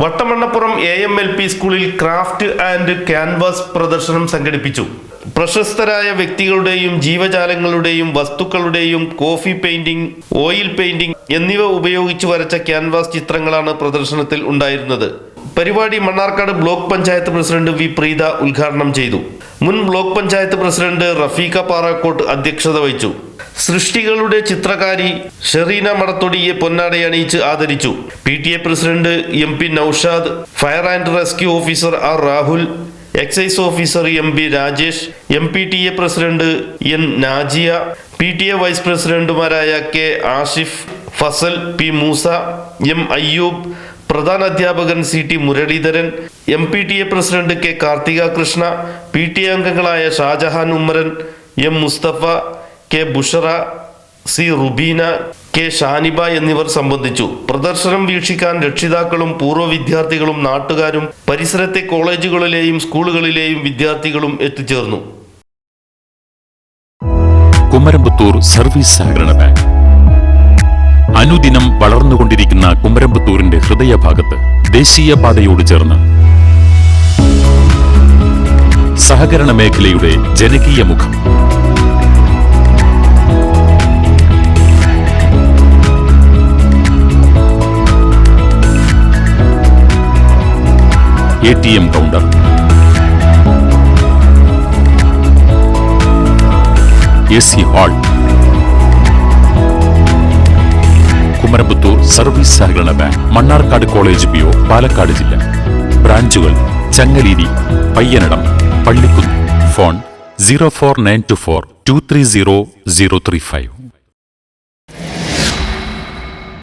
Vattamannappuram A M L P സ്കൂളിൽ craft and canvas പ്രദർശനം സംഘടിപ്പിച്ചു. പ്രശസ്തരായ വ്യക്തികളുടെയും ജീവജാലങ്ങളുടെയും വസ്തുക്കളുടെയും കോഫി പെയിന്റിംഗ് ഓയിൽ പെയിന്റിംഗ് എന്നിവ ഉപയോഗിച്ച് വരച്ച ക്യാൻവാസ് ചിത്രങ്ങളാണ് പ്രദർശനത്തിൽ ഉണ്ടായിരുന്നത്. പരിപാടി Mannarkkad block panchayat president V Preetha ഉദ്ഘാടനം ചെയ്തു. മുൻ ബ്ലോക്ക് പഞ്ചായത്ത് പ്രസിഡന്റ് റഫീഖ പാറാക്കോട്ട് അധ്യക്ഷത വഹിച്ചു. സൃഷ്ടികളുടെ ചിത്രകാരി ഷെറീന മടത്തൊടിയെ പൊന്നാടയണിയിച്ച് ആദരിച്ചു. P T A president M P Noushad fire and rescue officer R Rahul excise officer M P Rajesh M P T A president N Najiya P T A vice പ്രസിഡന്റുമാരായ K Ashif Fasal P Moosa M Ayyub പ്രധാന അധ്യാപകൻ C T Muraleedharan M P T A president K Karthika Krishna P T A അംഗങ്ങളായ Shajahan Ummaran M Musthafa K Bushara C Rubeena K Shaniba എന്നിവർ സംബന്ധിച്ചു. പ്രദർശനം വീക്ഷിക്കാൻ രക്ഷിതാക്കളും പൂർവ വിദ്യാർത്ഥികളും നാട്ടുകാരും പരിസരത്തെ കോളേജുകളിലെയും സ്കൂളുകളിലെയും വിദ്യാർത്ഥികളും എത്തിച്ചേർന്നു. കുമരമ്പത്തൂർ സർവീസ് സഹകരണ ബാങ്ക്. അനുദിനം വളർന്നുകൊണ്ടിരിക്കുന്ന കുമരമ്പത്തൂരിന്റെ ഹൃദയഭാഗത്ത് ദേശീയപാതയോട് ചേർന്ന് സഹകരണ മേഖലയുടെ ജനകീയ മുഖം. A T M counter. A C hall. Kumarampathur service സഹകരണ bank Mannarkkad college P Palakkad ജില്ല. ബ്രാഞ്ചുകൾ Changaleeri Payyanadam Pallikkunnu. Phone zero four nine two four two three zero zero three five.